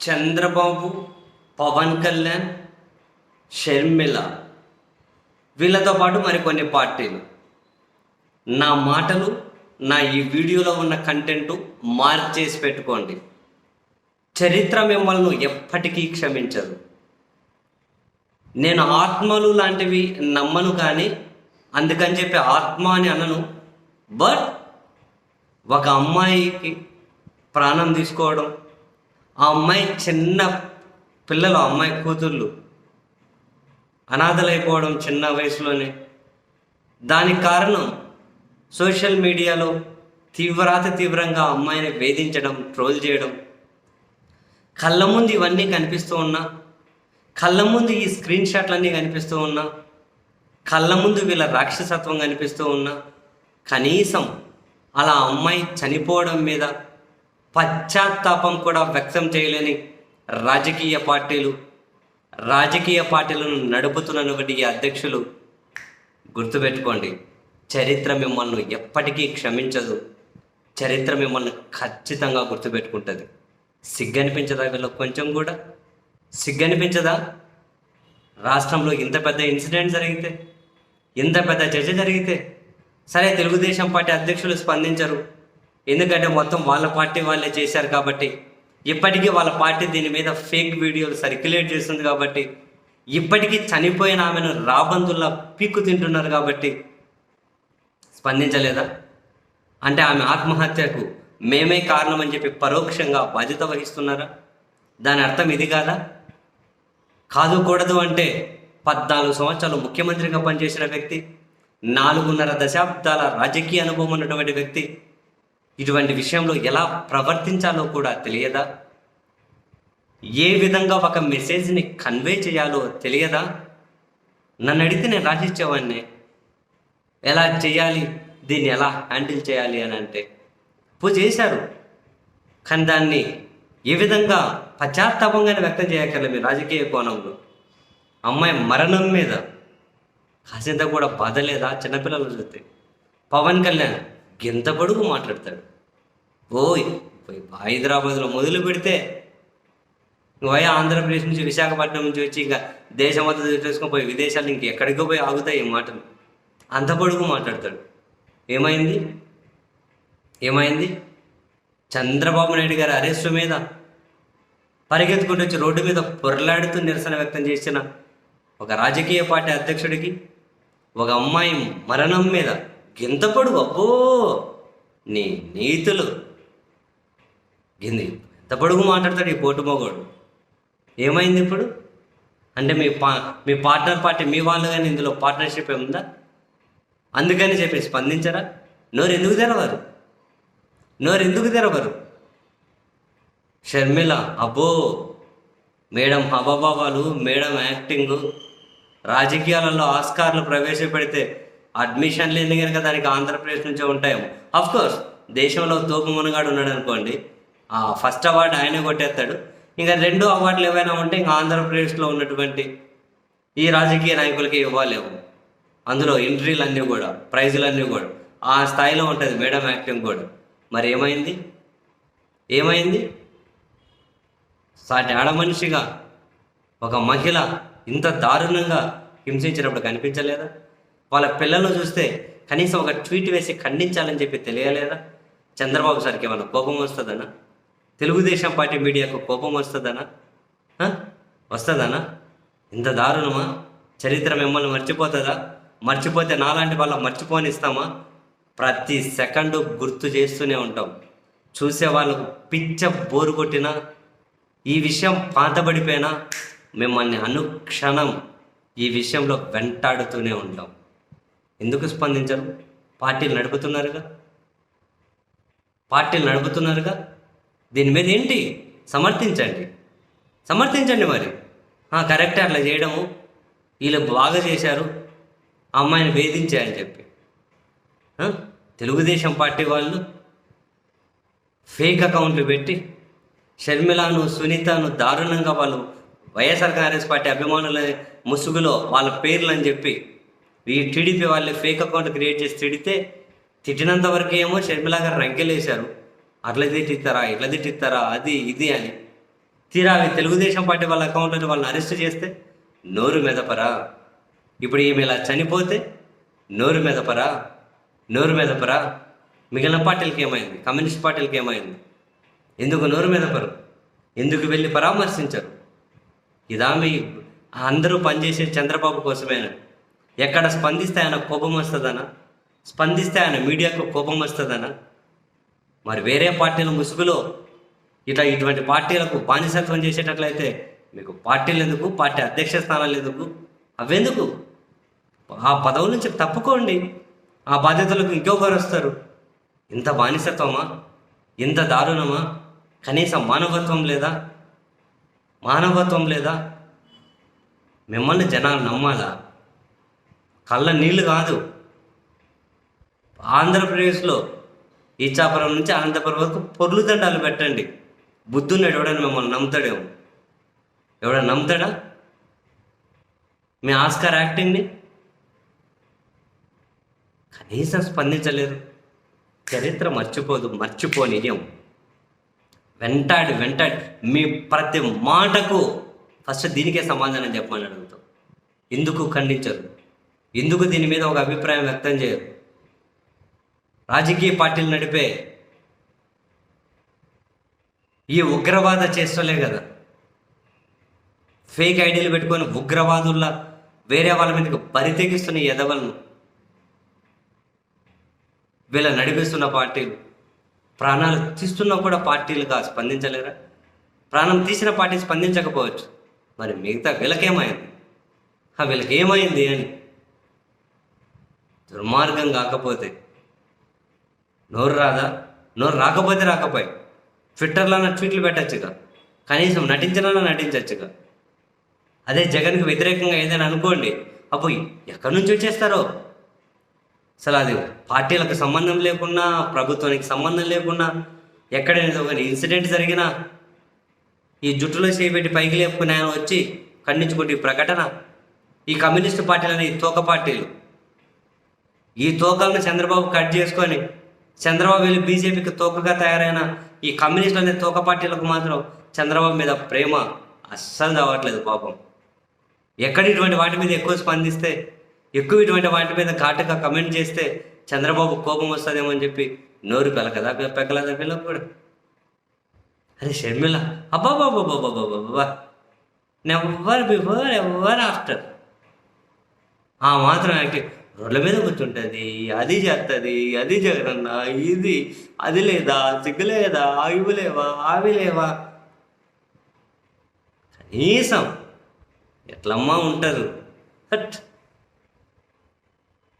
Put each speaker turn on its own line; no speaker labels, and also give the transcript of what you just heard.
చంద్రబాబు పవన్ కళ్యాణ్ షర్మిల వీళ్ళతో పాటు మరికొన్ని పార్టీలు. నా మాటలు నా ఈ వీడియోలో ఉన్న కంటెంట్ మార్చేసి పెట్టుకోండి. చరిత్ర మిమ్మల్ని ఎప్పటికీ క్షమించదు. నేను ఆత్మలు లాంటివి నమ్మను కానీ అందుకని చెప్పి ఆత్మ అని అనను. బట్ ఒక అమ్మాయికి ప్రాణం తీసుకోవడం ఆ అమ్మాయి చిన్న పిల్లలు అమ్మాయి కూతుర్లు అనాథలైపోవడం చిన్న వయసులోనే. దానికి కారణం సోషల్ మీడియాలో తీవ్రాతి తీవ్రంగా ఆ అమ్మాయిని వేధించడం ట్రోల్ చేయడం. కళ్ళ ముందు ఇవన్నీ కనిపిస్తూ ఉన్నా కళ్ళ ముందు ఈ స్క్రీన్ షాట్లన్నీ కనిపిస్తూ ఉన్నా కళ్ళ ముందు వీళ్ళ రాక్షసత్వం కనిపిస్తూ ఉన్నా కనీసం అలా అమ్మాయి చనిపోవడం మీద పశ్చాత్తాపం కూడా వ్యక్తం చేయలేని రాజకీయ పార్టీలు రాజకీయ పార్టీలను నడుపుతున్నటువంటి ఈ అధ్యక్షులు గుర్తుపెట్టుకోండి. చరిత్ర మిమ్మల్ని ఎప్పటికీ క్షమించదు. చరిత్ర మిమ్మల్ని ఖచ్చితంగా గుర్తుపెట్టుకుంటుంది. సిగ్గనిపించదా వీళ్ళు కొంచెం కూడా? సిగ్గనిపించదా? రాష్ట్రంలో ఇంత పెద్ద ఇన్సిడెంట్ జరిగితే ఇంత పెద్ద చర్చ జరిగితే సరే తెలుగుదేశం పార్టీ అధ్యక్షులు స్పందించరు. ఎందుకంటే మొత్తం వాళ్ళ పార్టీ వాళ్ళే చేశారు కాబట్టి ఇప్పటికీ వాళ్ళ పార్టీ దీని మీద ఫేక్ వీడియోలు సర్క్యులేట్ చేస్తుంది కాబట్టి ఇప్పటికీ చనిపోయిన ఆమెను రాబందుల్లా పీక్కు తింటున్నారు కాబట్టి స్పందించలేదా? అంటే ఆమె ఆత్మహత్యకు మేమే కారణం అని చెప్పి పరోక్షంగా బాధ్యత వహిస్తున్నారా? దాని అర్థం ఇది కాదా? కాదు కూడదు అంటే పద్నాలుగు సంవత్సరాలు ముఖ్యమంత్రిగా పనిచేసిన వ్యక్తి నాలుగున్నర దశాబ్దాల రాజకీయ అనుభవం ఉన్నటువంటి వ్యక్తి ఇటువంటి విషయంలో ఎలా ప్రవర్తించాలో కూడా తెలియదా? ఏ విధంగా ఒక మెసేజ్ని కన్వే చేయాలో తెలియదా? నన్ను అడిగితే నేను రాసిచ్చేవాడిని. ఎలా చేయాలి? దీన్ని ఎలా హ్యాండిల్ చేయాలి అని అంటే పూజ చేశారు. కానీ దాన్ని ఏ విధంగా పశ్చాత్తాపంగానే వ్యక్తం చేయక్కర్లేదు మీ రాజకీయ కోణంలో. అమ్మాయి మరణం మీద కాసింత కూడా బాధ లేదా చిన్నపిల్లలు చూస్తే పవన్ కళ్యాణ్ గింత పొడుగు మాట్లాడతాడు. ఓయ్ పోయి హైదరాబాద్లో మొదలు పెడితే పోయి ఆంధ్రప్రదేశ్ నుంచి విశాఖపట్నం నుంచి వచ్చి ఇంకా దేశం అంతా పోయి విదేశాలు ఇంక ఎక్కడికో పోయి ఆగుతాయి ఈ మాటలు. అంత పొడుగు మాట్లాడతాడు. ఏమైంది? ఏమైంది? చంద్రబాబు నాయుడు గారి అరెస్టు మీద పరిగెత్తుకుంటూ వచ్చి రోడ్డు మీద పొరలాడుతూ నిరసన వ్యక్తం చేసిన ఒక రాజకీయ పార్టీ అధ్యక్షుడికి ఒక అమ్మాయి మరణం మీద గింత పొడుగు అబ్బో! నీ నీతులు. గింది ఎంత పొడుగు మాట్లాడతాడు ఈ పోటు మగోడు? ఏమైంది ఇప్పుడు? అంటే మీ పా మీ పార్ట్నర్ పార్టీ మీ వాళ్ళు కానీ ఇందులో పార్ట్నర్షిప్ ఏముందా? అందుకని చెప్పి స్పందించరా? నోరు ఎందుకు తెరవరు? నోరు ఎందుకు తెరవరు? షర్మిల అబ్బో! మేడం హబాబాబాలు మేడం యాక్టింగ్. రాజకీయాలలో ఆస్కార్లు ప్రవేశపెడితే అడ్మిషన్లు ఎన్ని కనుక దానికి ఆంధ్రప్రదేశ్ నుంచే ఉంటాయేమో. అఫ్ కోర్స్ దేశంలో తోపు మునగాడు ఉన్నాడు అనుకోండి. ఆ ఫస్ట్ అవార్డు ఆయనే కొట్టేస్తాడు. ఇంకా రెండు అవార్డులు ఏవైనా ఉంటే ఇంకా ఆంధ్రప్రదేశ్లో ఉన్నటువంటి ఈ రాజకీయ నాయకులకి ఇవ్వాలేమో. అందులో ఎంట్రీలు అన్నీ కూడా ప్రైజులు అన్నీ కూడా. ఆ స్థాయిలో ఉంటుంది మేడం యాక్టింగ్ కూడా. మరి ఏమైంది? ఏమైంది? సాటి ఆడమనిషిగా ఒక మహిళ ఇంత దారుణంగా హింసించినప్పుడు కనిపించలేదా? వాళ్ళ పిల్లలను చూస్తే కనీసం ఒక ట్వీట్ వేసి ఖండించాలని చెప్పి తెలియలేదా? చంద్రబాబు సార్కి ఏమైనా కోపం వస్తుందనా? తెలుగుదేశం పార్టీ మీడియాకు కోపం వస్తుందనా? వస్తుందనా? ఇంత దారుణమా? చరిత్ర మిమ్మల్ని మర్చిపోతుందా? మర్చిపోతే నాలాంటి వాళ్ళ మర్చిపోనిస్తామా ప్రతి సెకండు గుర్తు చేస్తూనే ఉంటాం. చూసే వాళ్ళకు పిచ్చ బోరు కొట్టినా ఈ విషయం పాతబడిపోయినా మిమ్మల్ని అనుక్షణం ఈ విషయంలో వెంటాడుతూనే ఉంటాం. ఎందుకు స్పందించరు? పార్టీలు నడుపుతున్నారుగా? పార్టీలు నడుపుతున్నారుగా? దీని మీద ఏంటి? సమర్థించండి. సమర్థించండి మరి. ఆ, కరెక్టే అట్లా చేయడము. వీళ్ళు బాగా చేశారు. అమ్మాయిని వేధించాయని చెప్పి. తెలుగుదేశం పార్టీ వాళ్ళు ఫేక్ అకౌంట్లు పెట్టి షర్మిలాను సునీతను దారుణంగా వాళ్ళు వైఎస్ఆర్ కాంగ్రెస్ పార్టీ అభిమానుల ముసుగులో వాళ్ళ పేర్లు అని చెప్పి ఈ టీడీపీ వాళ్ళు ఫేక్ అకౌంట్ క్రియేట్ చేసి తిడితే తిట్టినంత వరకు ఏమో షర్మిల గారు రంకెలేశారు. అట్లా తిట్టిస్తారా ఇట్లా తిట్టిస్తారా అది ఇది అని. తీరా అవి తెలుగుదేశం పార్టీ వాళ్ళ అకౌంట్లో వాళ్ళని అరెస్ట్ చేస్తే నోరు మెదపరా. ఇప్పుడు ఈమె ఇలా చనిపోతే నోరు మెదపరా నోరు మెదపరా. మిగిలిన పార్టీలకి ఏమైంది? కమ్యూనిస్ట్ పార్టీలకి ఏమైంది? ఎందుకు నోరు మెదపరు? ఎందుకు వెళ్ళి పరామర్శించరు? ఇదామి అందరూ పనిచేసే చంద్రబాబు కోసమేనా? ఎక్కడ స్పందిస్తే ఆయన కోపం వస్తుందనా? స్పందిస్తే ఆయన మీడియాకు కోపం వస్తుందనా? మరి వేరే పార్టీల ముసుగులో ఇట్లా ఇటువంటి పార్టీలకు బానిసత్వం చేసేటట్లయితే మీకు పార్టీలు ఎందుకు? పార్టీ అధ్యక్ష స్థానాలు ఎందుకు? అవెందుకు ఆ పదవుల నుంచి తప్పుకోండి. ఆ బాధ్యతలకు ఇంకొకరు వస్తారు. ఇంత బానిసత్వమా? ఇంత దారుణమా? కనీసం మానవత్వం లేదా? మానవత్వం లేదా? మిమ్మల్ని జనాలు నమ్మాలా? కళ్ళ నీళ్ళు కాదు. ఆంధ్రప్రదేశ్లో ఇచ్చాపురం నుంచి అనంతపురం వరకు పొర్లు దండాలు పెట్టండి. బుద్ధున్నాడు ఎవడని మిమ్మల్ని నమ్ముతాడేమో. ఎవడన్నా నమ్ముతాడా? మీ ఆస్కార్ యాక్టింగ్ని? కనీసం స్పందించలేరు చరిత్ర మర్చిపోదు మర్చిపోనియం వెంటాడి వెంటాడి. మీ ప్రతి మాటకు ఫస్ట్ దీనికే సమాధానం చెప్పమని అడుగుతాం. ఎందుకు ఖండించరు? ఎందుకు దీని మీద ఒక అభిప్రాయం వ్యక్తం చేయరు? రాజకీయ పార్టీలు నడిపే ఈ ఉగ్రవాద చేస్తలే కదా. ఫేక్ ఐడియాలు పెట్టుకొని ఉగ్రవాదుల్లా వేరే వాళ్ళ మీదకి పరితెగిస్తున్న ఎదవలను వీళ్ళ నడిపిస్తున్న పార్టీలు ప్రాణాలు తీస్తున్నా కూడా పార్టీలుగా స్పందించలేరా? ప్రాణం తీసిన పార్టీ స్పందించకపోవచ్చు. మరి మిగతా వీళ్ళకేమైంది ఆ వీళ్ళకి ఏమైంది అని దుర్మార్గం కాకపోతే. నోరు రాదా? నోరు రాకపోతే రాకపోయి. ట్విట్టర్లో ట్వీట్లు పెట్టచ్చుగా కనీసం నటించాలన్నా నటించచ్చుగా అదే జగన్కి వ్యతిరేకంగా ఏదైనా అనుకోండి అప్పుడు ఎక్కడి నుంచి వచ్చేస్తారో? అసలు అది పార్టీలకు సంబంధం లేకున్నా ప్రభుత్వానికి సంబంధం లేకున్నా ఎక్కడైనా ఒక ఇన్సిడెంట్ జరిగినా ఈ జుట్టులో చేపెట్టి పైకి లేపుకుని ఆయన వచ్చి ఖండించుకుంటే ఈ ప్రకటన ఈ కమ్యూనిస్ట్ పార్టీలని ఈ తోక పార్టీలు. ఈ తోకలను చంద్రబాబు కట్ చేసుకొని చంద్రబాబు వెళ్ళి బీజేపీకి తోకగా తయారైన ఈ కమ్యూనిస్టులు అనే తోక పార్టీలకు మాత్రం చంద్రబాబు మీద ప్రేమ అస్సలు రావట్లేదు పాపం. ఎక్కడ ఇటువంటి వాటి మీద ఎక్కువ స్పందిస్తే ఎక్కువ ఇటువంటి వాటి మీద ఘాటుగా కమెంట్ చేస్తే చంద్రబాబు కోపం వస్తుందేమో అని చెప్పి నోరు పెలకదా పెక్కలదా పిల్లలు కూడా? అరే షర్మిల అబ్బాబాబాబాబాబాబా నెవర్ బిఫోర్ ఎవర్ ఆఫ్టర్ ఆ మాత్రం యాక్టివ్ రోడ్ల మీద కూర్చుంటుంది అది చేస్తుంది అది జగనన్న ఇది అది లేదా సిగ్గులేదా ఇవి లేవా అవి లేవా? కనీసం ఎట్లమ్మా ఉంటారు? హట్.